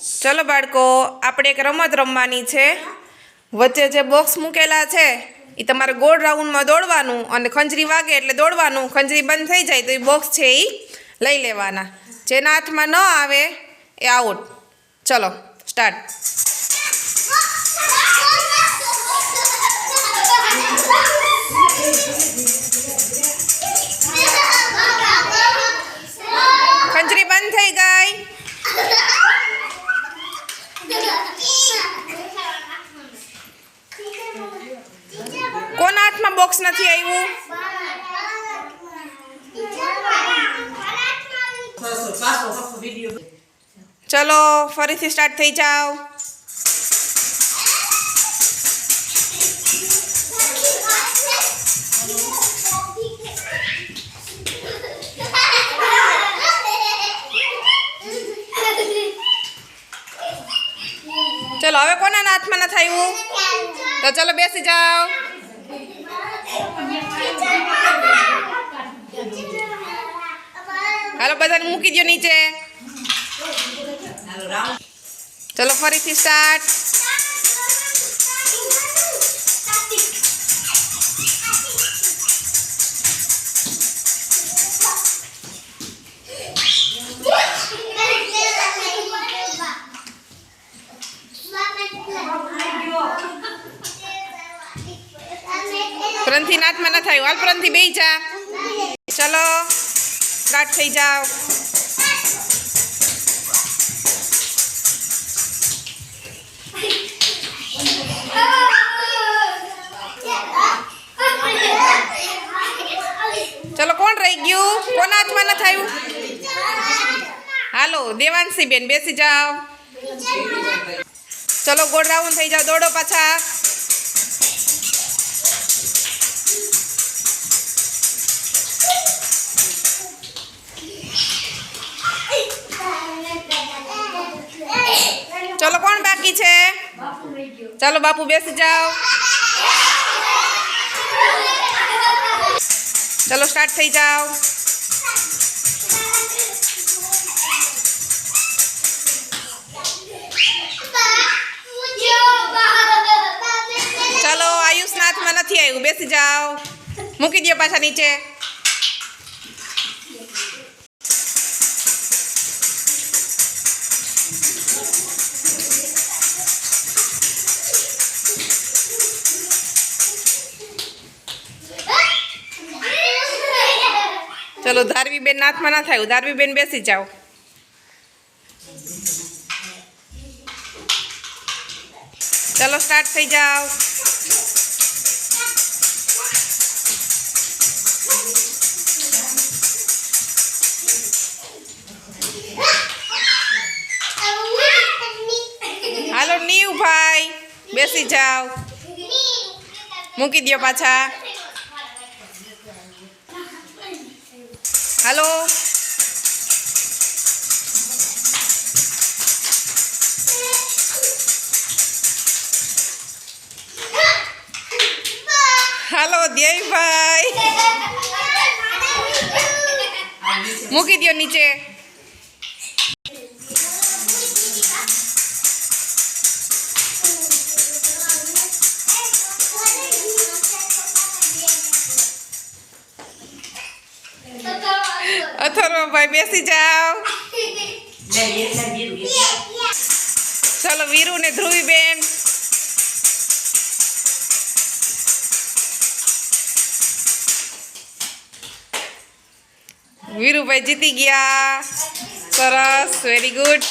ચલો બાળકો, આપણે એક રમત રમવાની છે. વચ્ચે જે બોક્સ મૂકેલા છે એ તમારે ગોળ રાઉન્ડમાં દોડવાનું અને ખંજરી વાગે એટલે દોડવાનું. ખંજરી બંધ થઈ જાય તો એ બોક્સ છે એ લઈ લેવાના. જેના હાથમાં ન આવે, એ આઉટ ચલો સ્ટાર્ટ કોના હાથમાં બોક્સ નથી આવ્યું? ચલો ફરીથી સ્ટાર્ટ થઈ જાઓ. ચલો, હવે કોના હાથમાં નથી આવ્યું? તો ચલો, બેસી જાઓ. હાલો, બધાને મૂકી દો નીચે. ચલો, ફરીથી સ્ટાર્ટ પ્રંથી નાથમાં ન થાય. હાલ પ્રંથી બેહી જા. ચલો સ્ટાર્ટ થઈ જાઓ. ચલો, કોણ રહી ગયું? કોના હાથમાં ન થયું? હાલો દેવાંશી બેન બેસી જાઓ. ચલો, ગોળ રાઉન્ડ થઈ જાઓ. દોડો પાછા. ચાલો બાપુ બેસી જાઓ. ચાલો સ્ટાર્ટ થઈ જાઓ. ચાલો આયુષ નાથમાં નથી આવ્યું. બેસી જાઓ. મૂકી દો પાછા નીચે. ચલો ધારવી બેન નાથમાં ના થાય ધારવી બેન બેસી જાઓ. ચલો સ્ટાર્ટ થઈ જાઓ. હાલો, નીવ ભાઈ, બેસી જાઓ. મૂકી દો પાછા. હાલો. હાલો ધ્યેયભાઈ. મૂકી દો નીચે. અથર્વભાઈ બેસી જાઓ. ચલો વીરુ ને ધ્રુવી બેન વીરુભાઈ જીતી ગયા. સરસ વેરી ગુડ